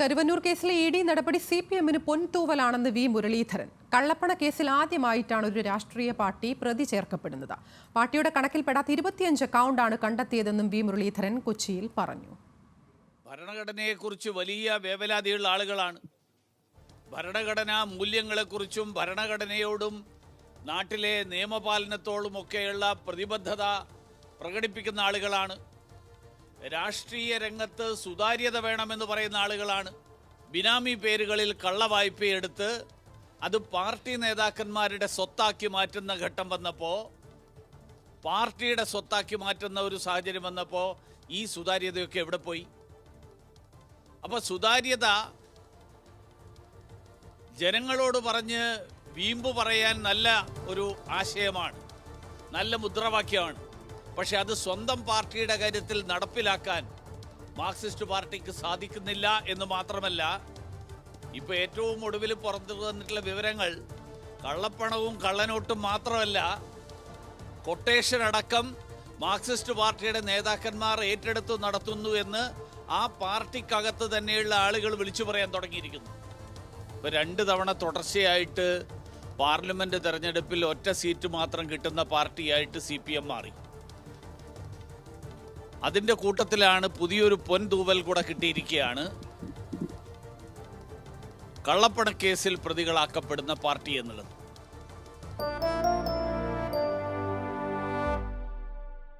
കരുവന്നൂർ കേസിലെ E D നടപടി C P എമ്മിന് പൊൻതൂവലാണെന്ന് വി മുരളീധരൻ. കള്ളപ്പണ കേസിൽ ആദ്യമായിട്ടാണ് ഒരു രാഷ്ട്രീയ പാർട്ടി പ്രതി ചേർക്കപ്പെടുന്നത്. പാർട്ടിയുടെ കണക്കിൽപ്പെടാത്ത ഇരുപത്തിയഞ്ച് അക്കൗണ്ടാണ് കണ്ടെത്തിയതെന്നും വി മുരളീധരൻ കൊച്ചിയിൽ പറഞ്ഞു. ഭരണഘടനയെക്കുറിച്ച് വലിയ വേവലാതിയുള്ള ആളുകളാണ്. ഭരണഘടനാ മൂല്യങ്ങളെക്കുറിച്ചും ഭരണഘടനയോടും നാട്ടിലെ നിയമപാലനത്തോടുമൊക്കെയുള്ള പ്രതിബദ്ധത പ്രകടിപ്പിക്കുന്ന ആളുകളാണ്. രാഷ്ട്രീയ രംഗത്ത് സുതാര്യത വേണമെന്ന് പറയുന്ന ആളുകളാണ്. ബിനാമി പേരുകളിൽ കള്ളവായ്പയെടുത്ത് അത് പാർട്ടി നേതാക്കന്മാരുടെ സ്വത്താക്കി മാറ്റുന്ന ഘട്ടം വന്നപ്പോൾ പാർട്ടിയുടെ സ്വത്താക്കി മാറ്റുന്ന ഒരു സാഹചര്യം വന്നപ്പോൾ ഈ സുതാര്യതയൊക്കെ എവിടെ പോയി? അപ്പോൾ സുതാര്യത ജനങ്ങളോട് പറഞ്ഞ് വീമ്പ് പറയാൻ നല്ല ഒരു ആശയമാണ്. നല്ല മുദ്രാവാക്യമാണ്. പക്ഷെ അത് സ്വന്തം പാർട്ടിയുടെ കാര്യത്തിൽ നടപ്പിലാക്കാൻ മാർക്സിസ്റ്റ് പാർട്ടിക്ക് സാധിക്കുന്നില്ല എന്ന് മാത്രമല്ല ഇപ്പൊ ഏറ്റവും ഒടുവിൽ പുറത്തു വന്നിട്ടുള്ള വിവരങ്ങൾ കള്ളപ്പണവും കള്ളനോട്ടും മാത്രമല്ല കൊട്ടേഷൻ അടക്കം മാർക്സിസ്റ്റ് പാർട്ടിയുടെ നേതാക്കന്മാർ ഏറ്റെടുത്ത് നടത്തുന്നു എന്ന് ആ പാർട്ടിക്കകത്ത് തന്നെയുള്ള ആളുകൾ വിളിച്ചു പറയാൻ തുടങ്ങിയിരിക്കുന്നു. ഇപ്പൊ രണ്ട് തവണ തുടർച്ചയായിട്ട് പാർലമെന്റ് തെരഞ്ഞെടുപ്പിൽ ഒറ്റ സീറ്റ് മാത്രം കിട്ടുന്ന പാർട്ടിയായിട്ട് സി പി എം മാറി. അതിന്റെ കൂട്ടത്തിലാണ് പുതിയൊരു പൊൻതൂവൽ കൂടെ കിട്ടിയിരിക്കുകയാണ്. കള്ളപ്പണക്കേസിൽ പ്രതികളാക്കപ്പെടുന്ന പാർട്ടി എന്നുള്ളത്.